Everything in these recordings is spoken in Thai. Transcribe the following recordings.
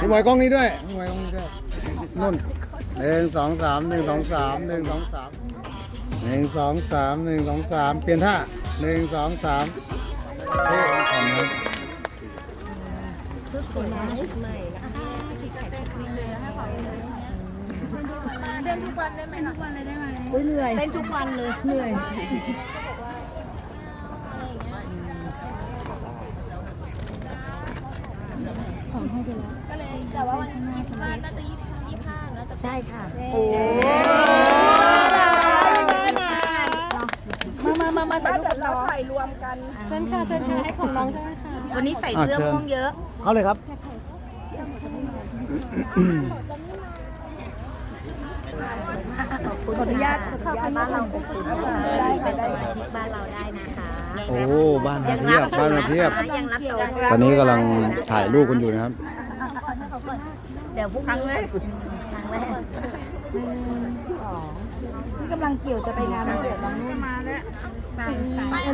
พี่บอยกล้องนี้ด้วยพี่บอยกล้องนี้ด้วยนุ่นหนึ่งสองสามหนึ่งสองสามหนึ่งสองสามหนึ่งสองสามหนึ่งสองสามเปลี่ยนท่าหนึ่งสองสามเฮ้ยขอบคุณเหนื่อยเต้นทุกวันเลยเหนื่อยก็เลยแต่ ว่าวันคริสต์มาสน่าจะยี่สิบยี่ห้าน่าจะใช่ค่ะ โอ้มามามามาถ่ายรูปกับเราเชิญค่ะเชิญค่ะให้ของน้องใช่ไหมคะวันนี้ใส่เสื้อม่วงเยอะเข้าเลยครับขออนุญาตขออนุญาตบ้านเราอบอุ่นได้ค่ะได้มาที่บ้านเราได้นะคะโอ้บ้านมาเพียบบ้านมาเพียบยังรับจองตอนนี้กำลังถ่ายรูปกันอยู่นะครับ เดี๋ยวพรุ่งนี้ครั้งแรกครั้งแรกนี่กำลังเกี่ยวจะไปงานวันเกิดน้องนุ่นมาแล้วไป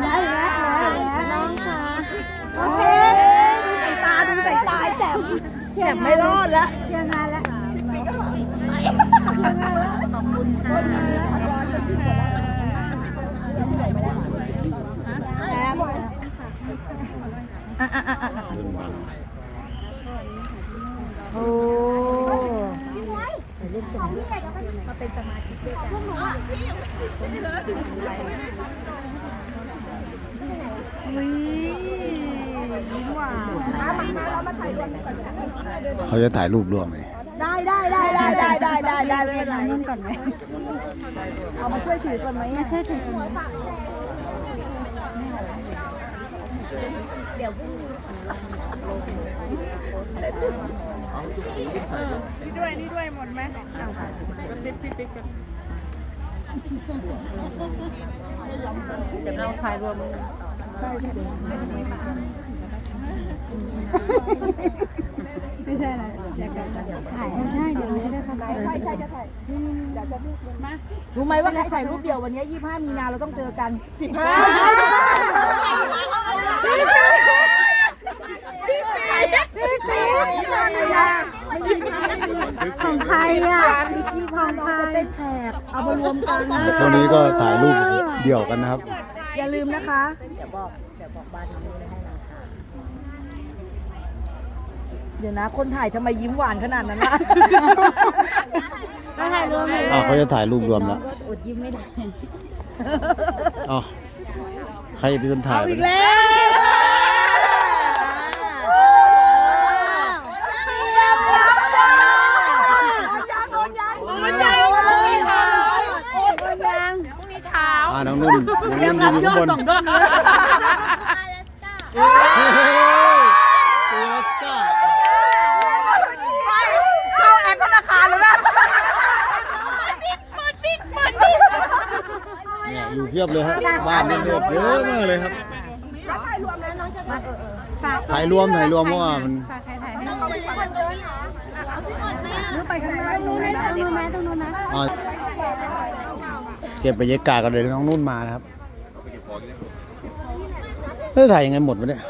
แล้วแล้วแล้วน้องค่ะโอเคดูสายตาดูสายตาแจ่มแจ่มไม่รอดแล้วเที่ยงงานแล้วขอบคุณค่ะโอ้มาเป็นสมาชิกด้วยกันอุ้ยยิ้มหวาน เขาจะถ่ายรูปร่วมไหมได้ได้ได้ได้ได้ได้ได้ได้ไม่เป็นไรนุ่นก่อนไหมเอามาช่วยถือก่อนไหมมาช่วยถือก่อนไหมเดี๋ยวพรุ่งนี้เดี๋ยวเราถ่ายรวมใช่ใช่เดี๋ยว ไม่ใช่อะไรอยากจะถ่ายไม่ใช่เดี๋ยวนี้นะคะใช่ใช่จะถ่ายอยากจะรูปมารู้ไหมว่าใครถ่ายรูปเดียววันนี้25มีนาเราต้องเจอกันของใครอะพี่พรพายแขกเอามารวมกันนะช่วงนี้ก็ถ่ายรูปเดี่ยวกันนะครับ อย่าลืมนะคะ เดี๋ยวบอก เดี๋ยวบอกบ้านน้องนุ่นให้นะคะ เดี๋ยวนะ คนถ่ายทำไมยิ้มหวานขนาดนั้นล่ะ ถ่ายรวมเลยอ้าวเขาจะถ่ายรูปรวมแล้วก็อดยิ้มไม่ได้อ๋อใครเป็นคนถ่ายเอาวะอีกเนี่ยแล้วโอนยังโอนยังโอนยังโอนยังอ่าน้องนุ่นน้องนุ่นอยู่ข้างบน อลาสก้า เฮ้ยตัวสกา เข้าแอปธนาคารแล้วนะ เนี่ยอยู่เพียบเลยครับบ้านนี่เพียบเยอะมากเลยครับถ่ายรวมถ่ายรวมเพราะว่ามันน้องจะเล่นตรงนี้เหรอเอาพี่อดไหมอะไปข้างหน้านู้นนะตรงนู้นนะตรงนู้นนะอ่าเก็บบรรยากาศกันเลยน้องนุ่นมานะครับเฮ้ยถ่ายยังไงหมดวะเนี่ย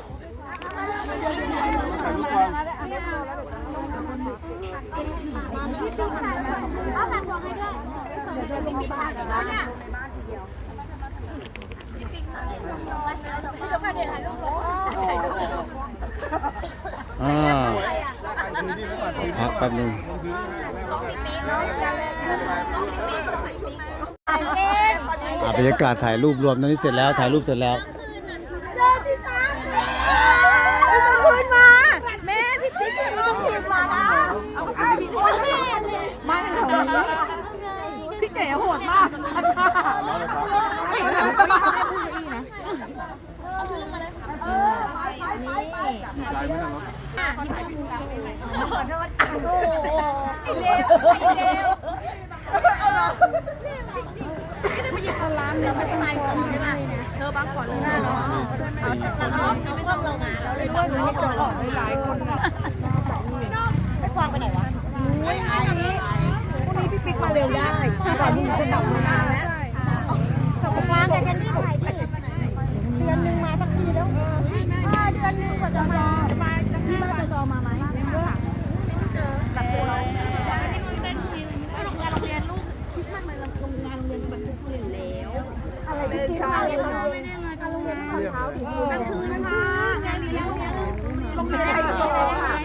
เอาแบบบอกให้ด้วย พักแป๊บนึงอ่าบรรยากาศถ่ายรูปรวมตอนนี้เสร็จแล้วถ่ายรูปเสร็จแล้วมาคืนมาเมพี่ติ๊กคืนมาแล้วมาเก๋โหดมาก ไม่ขอโทษโอ้โหเลเรอไไปหร้านแล้วไม่ได้องใช่ไหมเธอบางก่อนเละเนาะเอาจากหลังก็ไม่ต้องลงมาแล้วเลยต้องรอก่อนหลายคนอะไปควางไปไหนวะอุ้ยไอ้พวกนี้พี่ปิ๊กมาเร็วได้ตอนนี้ดับมาแล้วขอบคุณมากแลยกันที่ ที่มาจอที่มจอมาไหมไม่เจอแบบตันี้เป็นงานเรียนลูกคิดมันมันโรงงานเรียนแบบทุกเรียแล้วอะไรเราไม่ได้มาโรงเรีนตอนเช้าถึงกลางคืนค่าเงซค่นไทย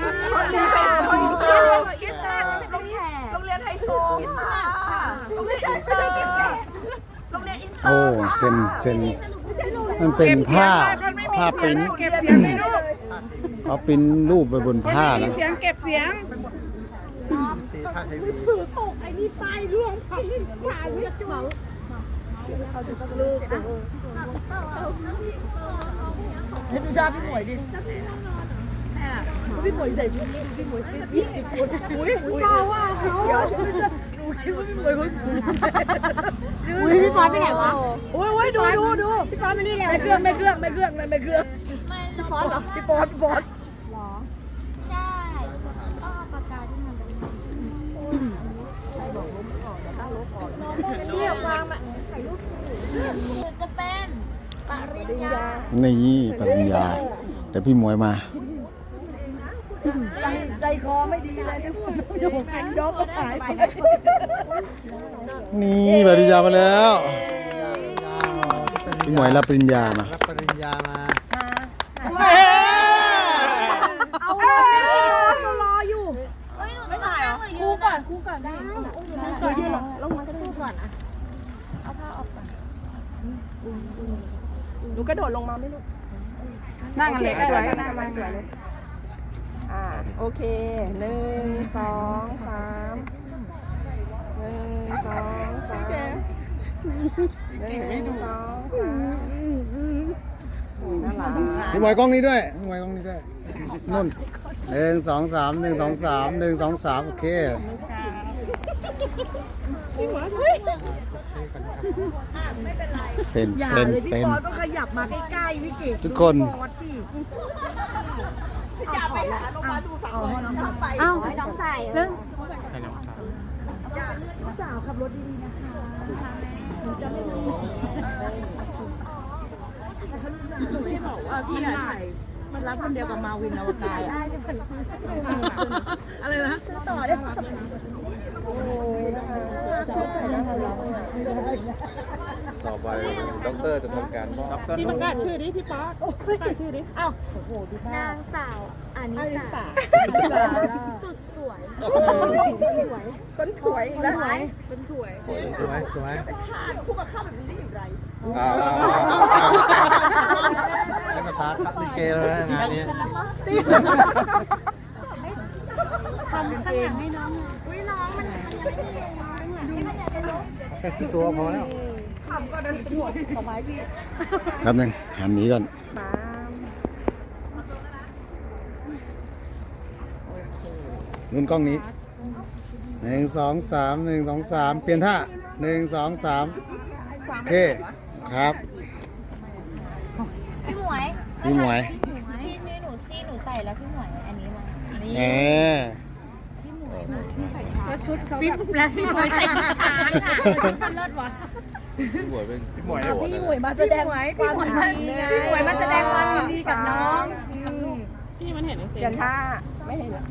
งเรีนโรงเรียนไทยโซงนโอ้เซนเซนมันเป็นผ้า ผ้าปริ้นเก็บเสียงไม่รู้เขาปริ้นรูปไปบนผ้านะ เสียงเก็บเสียง สีผ้าไทยวีตกไอ้นี่ตายร่วงไปขาเลือดจุ๋มลูกให้ดูดาพี่หมวยดิพี่หมวยใส่พี่พี่หมวยติดยิงติดคนอุ้ยอุ้ยเจ้าว่าเขาเดี๋ยวฉันจะ หนูคิดว่าพี่หมวยเขาอุ้ยพี่ฟอสไปไหนวะโอ้ยโอ้ยดูดูดูพี่ฟอสมานี่เร็วไม่เครื่องไม่เครื่องไม่เครื่องไม่เครื่องไม่พี่ปอนเหรอพี่ปอนพี่ปอนใช่ต้องเอาปากกาที่มันเที่ยวมามาคือจะเป็นปริญญานี่ปริญญาแต่พี่หมวยมาใจใจ คอไม่ดีเลยทุกคนอยู่เป็นดอกก็หายไปนี่ปริญญามาแล้วพี่หมวยรับปริญญามารับปริญญามาเอาเรารออยู่เฮ้ยหนูจะต้องนั่งหรือยืนก่อนคู่ก่อนได้คู่ก่อนยืนหรอลงมาคู่ก่อนอะเอาผ้าออกก่อนหนูกระโดดลงมาไม่รู้นั่งกันเลยสวยนั่งมาสวยเลย อ่าโอเคหนึ่งสองสามหนึ่งสองสามหนึ่งสองสามโอ้ยน่ารักพี่หมวยกล้องนี้ด้วยพี่หมวยกล้องนี้ด้วยนุ่นหนึ่งสองสามหนึ่งสองสามหนึ่งสองสามโอเคเซ็นอย่าเซ็นเลยพี่เซ็นปอนก็ขยับมาใกล้ๆพี่เก๋ทุกคนปอนดิ อย่าไปหาลงมาดูสาวน้องไปเอ้าน้องใส่เรื่องสาวขับรถดีๆนะคะพี่บอกว่าพี่อะมันรักคนเดียวกับมาวินอวกายอะอะไรนะต่อได้โอ้ย ชุดใส่ได้แล้วต่อไปด็อกเตอร์จะทำการมอบ พี่ประกาศชื่อดิพี่ป๊อประกาศชื่อดิอ้าวโอ้โหดูหน้านางสาวอานิอาริสาสาสุดสวยคนถวยนะสวยสวยคู่กับข้าวแบบนี้ได้อย่างไรอ่าใช้ภาษาคับลิเกแล้วนะงานนี้ ทำเองให้น้องแค่ตัวพอแล้วทำก็ได้ช่วย ขอไม้พี่แป๊บนึงหันหนี้ก่อนมานุ่นกล้องนี้หนึ่งสองสามหนึ่งสองสามเปลี่ยนท่าหนึ่งสองสามโอเคครับพี่หมวยพี่หมวยที่นี่หนูที่หนูใส่แล้วพี่หมวยอันนี้มา แหมพี่และพี่หมวยใส่ชุดช้างอะเลิศว่ะพี่หมวยเป็นพี่หมวยพี่หมวยมาแสดงความยินดีไงพี่หมวยมาแสดงความยินดีกับน้องพี่มันเห็นเปลี่ยนท่าไม่เห็นเหรอ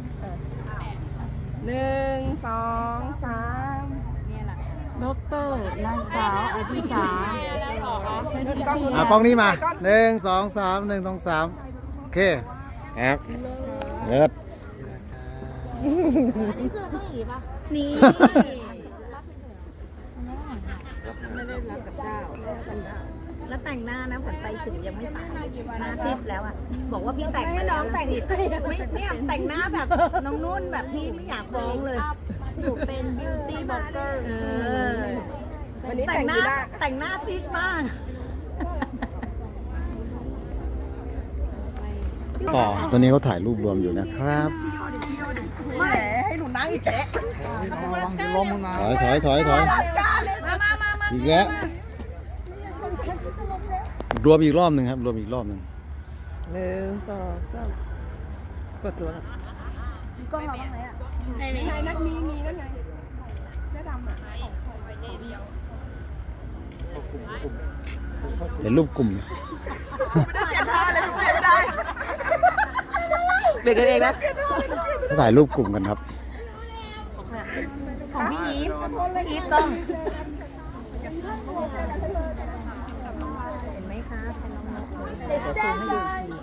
หนึ่งสองสามดอกเตอร์นางสาวอภิสาอะกล้องนี้มาหนึ่งสองสามหนึ่งสองสามโอเคครับเลิศนี่คือเราต้องอย่างนี้ป่ะ นี่แล้วแต่งหน้านะผลไปถึงยังไม่สายหน้าซิดแล้วอะ บอกว่าพี่แต่งให้น้องแต่งไม่เนี่ยแต่งหน้าแบบน้องนุ่นแบบพี่ไม่อยากฟ้องเลยหนูเป็น beauty blogger เออวันนี้แต่แต่งงหดีน้านะแต่งหน้าซิดมากต่อตอนนี้เขาถ่ายรูปรวมอยู่นะครับไม่ให้ห นูนั่งอีกแกะล้มมาถอยถอยถอยถอยมามามามาอีกแล้วรวมอีกรอบหนึ่งครับ รวมอีกรอบหนึ่งหนึ่งสองสามกดตัวนะในนี้ไหนนักมีมีนั่นไงเสื้อดำอะเป็นรูปกลุ่ม ไม่ได้เปลี่ยนท่าเลยเปลี่ยนไม่ได้เปลี่ยนกันเองนะเขาถ่ายรูปกลุ่มกันครับ ของพี่อีฟอีฟต้องเห็นไหมคะเป็นน้องนกเลยเดี๋ยวจะซูมให้ดู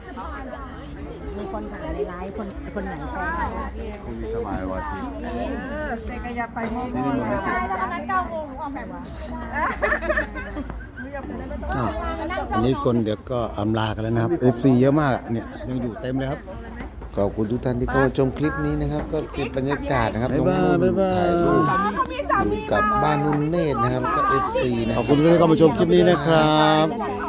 อีกทีคนถามในไลฟ์คนคนไหนแฟนเขาคุณมีสบายวันอาทิตย์ใช่แล้ววันนั้นเก้าโมงออกแบบว่าอ้าวอันนี้คนเดี๋ยวก็อำลากันแล้วนะครับ FC เยอะมากอะเนี่ยยังอยู่เต็มเลยครับ ขอบคุณทุกท่านที่เข้ามาชมคลิปนี้นะครับ ก็เก็บบรรยากาศนะครับบ๊ายบายน้องนุ่นบ๊ายบายถ่ายรูปอยู่กับบ้านนุ่นเนตรนะครับแล้วก็ FC นะขอบคุณที่เข้ามาชมคลิปนี้นะครับจะได้